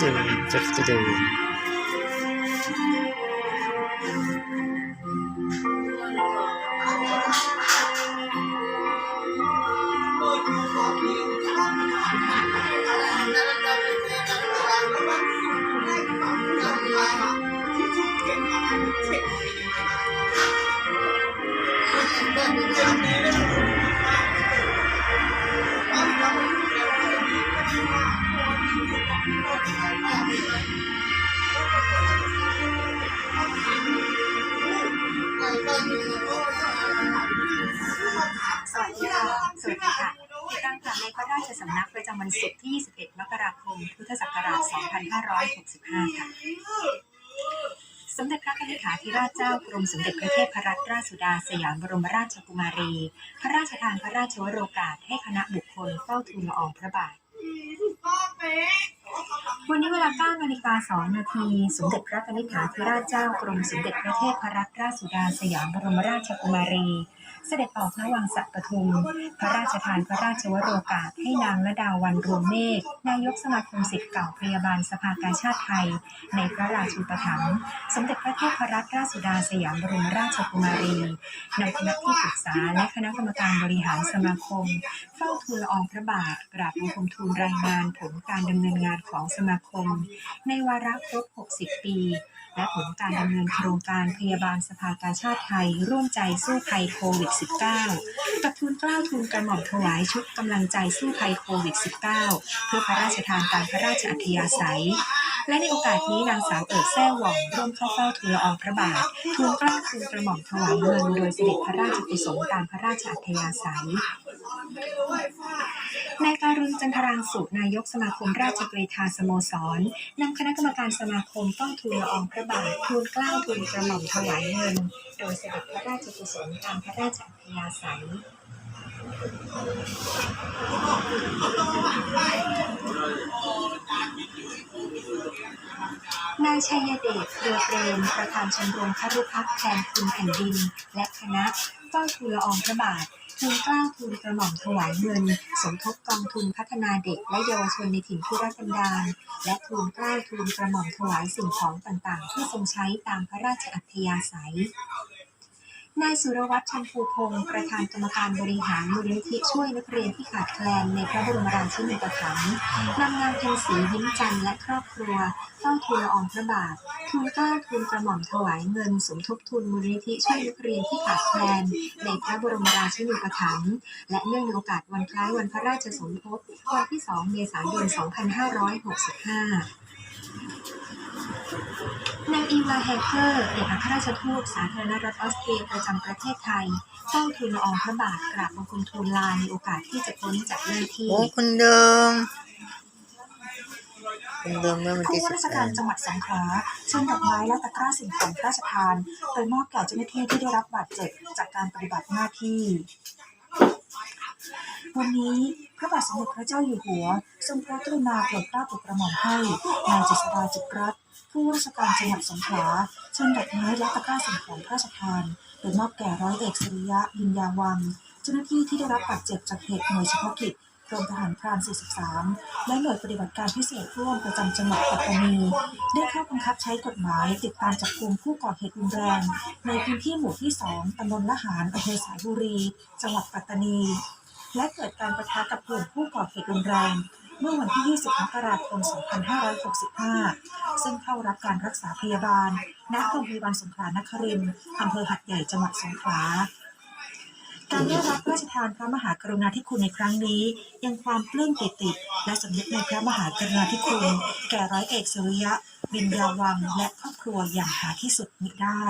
ดูจะจะ สวัสดีค่ะ สวัสดีค่ะติดตามข่าวในพระราชสำนักประจำวันศุกร์ที่ 21 มกราคม พุทธศักราช 2565 ค่ะ สมเด็จพระนิธิธิราชเจ้ากรมสมเด็จพระเทพรัตนราชสุดาสยามบรมราชกุมารี พระราชทานพระราชวโรกาสให้คณะบุคคลเฝ้าทูลละอองพระบาท วันนี้เวลา9นาฬิกา2นาที สมเด็จพระนิธิธิราชเจ้ากรมสมเด็จพระเทพรัตนราชสุดาสยามบรมราชกุมารี เสด็จออกพระวังสักปทุม พระราชทานพระราชวโรกาสให้นางละดาวันรวมเมฆนายกสมาคมศิษย์เก่าพยาบาลสภากาชาติไทย ในพระราชูปถัมภ์สมเด็จพระเทพรัตนราชสุดาสยามบรมราชกุมารีนำคณะที่ปรึกษาและคณะกรรมการบริหารสมาคม เฝ้าทูลละอองพระบาทกราบบังคมทูลรายงานผลการดำเนินงานของสมาคม ในวาระครบ 60 ปี และผลการดำเนินโครงการพยาบาลสภากาชาติไทย ร่วมใจสู้ภัยโควิด -19 กับทุนกล้าวทุนกระหม่อมถวายชุดกำลังใจสู้ภัยโควิด -19 เพื่อพระราชทานตามพระราชอัธยาศัย และในโอกาสนี้นางสาวเอิดแซ่หว่องร่วมเข้าเฝ้าทูลละอองพระบาททูลกล้าทูลกระหม่อมถวายเงินโดยเสด็จพระราชกุศลตามพระราชอัธยาศัย นายการุณจันทรางสุนายกสมาคมราชกรีธาสโมสรนำคณะกรรมการสมาคมต้องทูลละอองพระบาททูลเกล้าทูลกระหม่อมถวายเงิน โดยเสด็จพระราชกุศลตามพระราชอัธยาศัยนายชัยเดชเรือเปรมประธานชมรมครุพักษ์แทนคุณแผ่นดิน และคณะเฝ้าทูลละอองพระบาท ทูลเกล้าทูลกระหม่อมถวายเงิน สมทบกองทุนพัฒนาเด็กและเยาวชนในถิ่นทุรกันดารและทูลเกล้าทูลกระหม่อมถวายสิ่งของต่างๆ ที่ทรงใช้ตามพระราชอัธยาศัย นายสุรวัตรชันภูพงศ์ประธานกรรมการบริหารมูลนิธิช่วยนักเรียนที่ขาดแคลนในพระบรมราชินีถัมภ์นำงานเพ็ญศรียิ้มจันทร์และครอบครัวเฝ้าทูลละอองพระบาททูลเกล้าทูลกระหม่อมถวายเงินสมทบทุนมูลนิธิช่วยนักเรียนที่ขาดแคลนในพระบรมราชินีถัมภ์และเนื่องในโอกาสวันคล้ายวันพระราชสมภพวันที่ 2 เมษายน 2565 นางอีวาแฮเกอร์เอกอัครราชทูตสาธารณรัฐออสเตรียประจำประเทศไทยเฝ้าทูลละอองพระบาทกราบบังคมทูลลาในโอกาสที่จะพ้นจากหน้าที่ โอ้คนเดิมคนเดิมเมื่อวันผู้ที่ว่าสิบราชสาการมจังหวัดสงขลาเชิญดอกไม้และตะกร้าสิ่งของพระราชทานไปมอบแก่เจ้าหน้าที่ที่ได้รับบาดเจ็บจากการปฏิบัติหน้าที่ วันนี้พระบาทสมเด็จพระเจ้าอยู่หัว ทรงพระกรุณาโปรดเกล้าโปรดกระหม่อมให้นายเจษฎาจิตรรัตน์ ผู้ว่าราชการจังหวัดสงขลาเชิญดอกไม้และตะกร้าสิ่งของพระราชทานโดยมอบแก่ร้อยเอกสุริยะยินยาวัง เจ้าหน้าที่ที่ได้รับบาดเจ็บจากเหตุหน่วยเฉพาะกิจกรมทหารพราน 43 และหน่วยปฏิบัติการพิเศษร่วมประจำจังหวัดปัตตานีได้เข้าบังคับใช้กฎหมายติดตามจับกลุ่มผู้ก่อเหตุรุนแรง ในพื้นที่หมู่ที่ 2ตำบลละหารอำเภอสายบุรี จังหวัดปัตตานี และเกิดการประทะกับกลุ่มผู้ก่อเหตุรุนแรง เมื่อวันที่ 20 มกราคม 2565 ซึ่งเข้ารับการรักษาพยาบาล ณ โรงพยาบาลสงขลานครินทร์อำเภอหัดใหญ่ จังหวัดสงขลาการได้รับพระราชทานพระมหากรุณาธิคุณในครั้งนี้ ยังความปลื้มปิติ และสำนึกในพระมหากรุณาธิคุณ แก่ร้อยเอกสุริยะ บินยาวัง และครอบครัวอย่างหาที่สุดมิได้